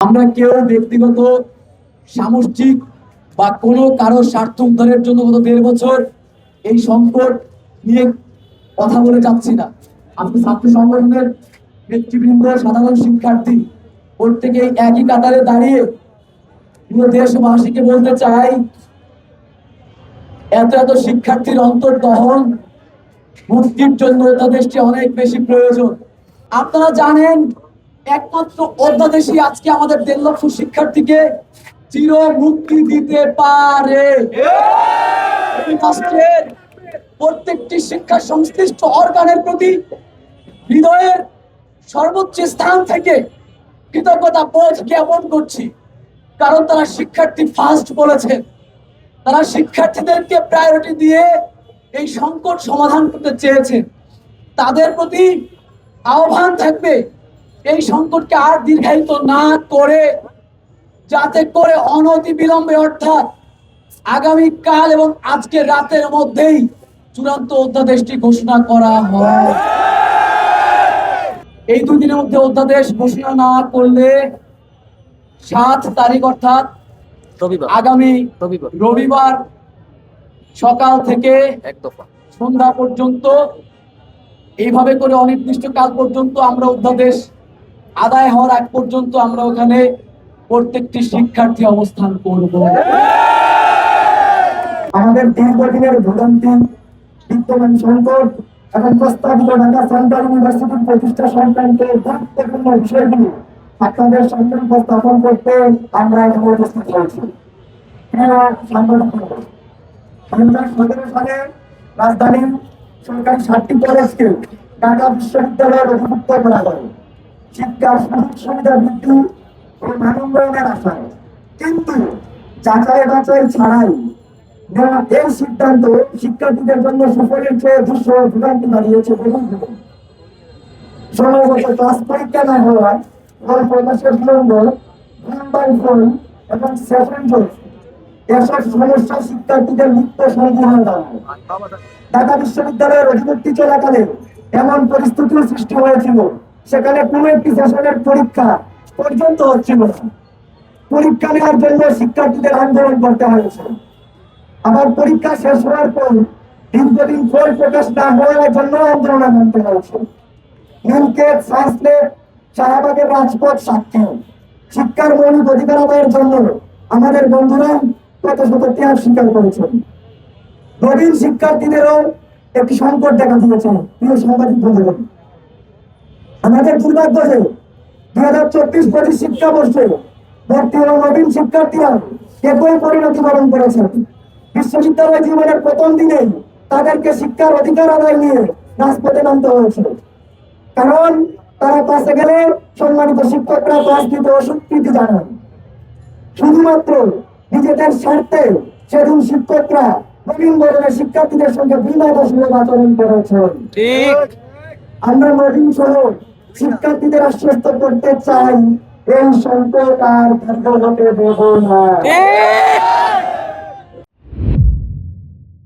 আমরা কেউ ব্যক্তিগত, সামষ্টিক বা কোনো কারও স্বার্থ উদ্ধারের জন্য গত দেড় বছর এই সংকট নিয়ে কথা বলে যাচ্ছি না। আজকে ছাত্র সংগঠনের নেতৃবৃন্দ, সাধারণ শিক্ষার্থী প্রত্যেকে একই কাতারে দাঁড়িয়ে পুরো দেশবাসীকে বলতে চাই, এত এত শিক্ষার্থীর অন্তর্দহন মুক্তির জন্য অধ্যাদেশটি অনেক বেশি প্রয়োজন। আপনারা জানেন একমাত্র অধ্যাদেশই আজকে আমাদের দেড় লক্ষ শিক্ষার্থীকে চির মুক্তি দিতে পারে। প্রত্যেকটি শিক্ষা সংশ্লিষ্ট অর্গানের প্রতি হৃদয়ের সর্বোচ্চ স্থান থেকে কৃতজ্ঞতা বোধ জ্ঞাপন করছি। কারণ তারা শিক্ষার্থী ফার্স্ট বলেছেন তারা শিক্ষার্থীদেরকে প্রায়োরিটি দিয়ে এই সংকট সমাধান করতে চেয়েছেন তাদের প্রতি আহ্বান থাকবে এই সংকটকে আর দীর্ঘায়িত না করে যাতে করে অনতি বিলম্বে অর্থাৎ আগামী কাল এবং আজকে রাতের মধ্যেই চূড়ান্ত অধ্যাদেশটি ঘোষণা করা হয়। এই দুই দিনের মধ্যে অধ্যাদেশ ঘোষণা না করলে সাত তারিখ অর্থাৎ রবিবার। আগামী রবিবার। রবিবার সকাল থেকে সন্ধ্যা পর্যন্ত এইভাবে করে অনির্দিষ্ট কাল পর্যন্ত আমরা অধ্যাদেশ আদায় হওয়ার আগ পর্যন্ত আমরা ওখানে প্রত্যেকটি শিক্ষার্থী অবস্থান করব। আমাদের দীর্ঘদিনের ভোগান্তি বিদ্যমান সংকট এবং প্রস্তাবিত ঢাকা সেন্ট্রাল ইউনিভার্সিটির প্রতিষ্ঠা সংক্রান্ত গুরুত্বপূর্ণ বিষয়গুলি আপনাদের সামনে উপস্থাপন করতে আমরা এখানে উপস্থিত হয়েছি। রাজধানীর সরকারি সাতটি কলেজকে ঢাকা বিশ্ববিদ্যালয়ের অধিভুক্ত করা হয়। শিক্ষার সুযোগ সুবিধা বৃদ্ধি ও মানোন্নয়নের আশায়। কিন্তু যাচাই ছাড়াই এই সিদ্ধান্ত শিক্ষার্থীদের জন্য সুফলের চেয়ে দুঃসহ ভোগান্তি দাঁড়িয়েছে বহু সময়মতো ক্লাস পরীক্ষা না হওয়ায় ফল প্রকাশের বিলম্ব বাই ফোন এবং সেশন এসব সমস্যা শিক্ষার্থীদের হয়ে দাঁড়ায় ঢাকা বিশ্ববিদ্যালয়ের অধিভুক্তি চলাকালে এমন পরিস্থিতির সৃষ্টি হয়েছিল। সেখানে কোনো একটি সেশনের পরীক্ষা পর্যন্ত হচ্ছিল না। পরীক্ষা নেওয়ার জন্য শিক্ষার্থীদের আন্দোলন করতে হয়েছে। আবার পরীক্ষা শেষ হওয়ার পর দীর্ঘদিন ফল প্রকাশ না হওয়ার জন্য আন্দোলন মানতে হয়েছে। রাজপথ সাক্ষী। শিক্ষার মৌলিক অধিকার আদায়ের জন্য আমাদের বন্ধুরা কত শত ত্যাগ স্বীকার করেছেন নবীন শিক্ষার্থীদেরও একটি সংকট দেখা দিয়েছে, প্রিয় সাংবাদিক বন্ধুগণ। আমাদের দুর্ভাগ্য যে দুই হাজার চব্বিশ পঁচিশ শিক্ষাবর্ষে ভর্তি নবীন শিক্ষার্থীরা একই পরিণতি বরণ করেছেন। বিশ্ববিদ্যালয় জীবনের প্রথম দিনেই তাদেরকে শিক্ষার অধিকার আদায় নিয়ে রাজপথে নামতে হয়েছে। কারণ তারা পাশে গেলে সম্মানিত শিক্ষকরা পাশ দিতে অস্বীকৃতি জানান। শুধুমাত্র নিজেদের স্বার্থে সেদিন শিক্ষকরা নবীন ধরনের শিক্ষার্থীদের সঙ্গে বিনা বিনাদশীল আচরণ করেছেন। আমরা নবীন সহ শিক্ষার্থীদের আশ্বস্ত করতে চাই এই সংকট আর দীর্ঘ হতে দেব না।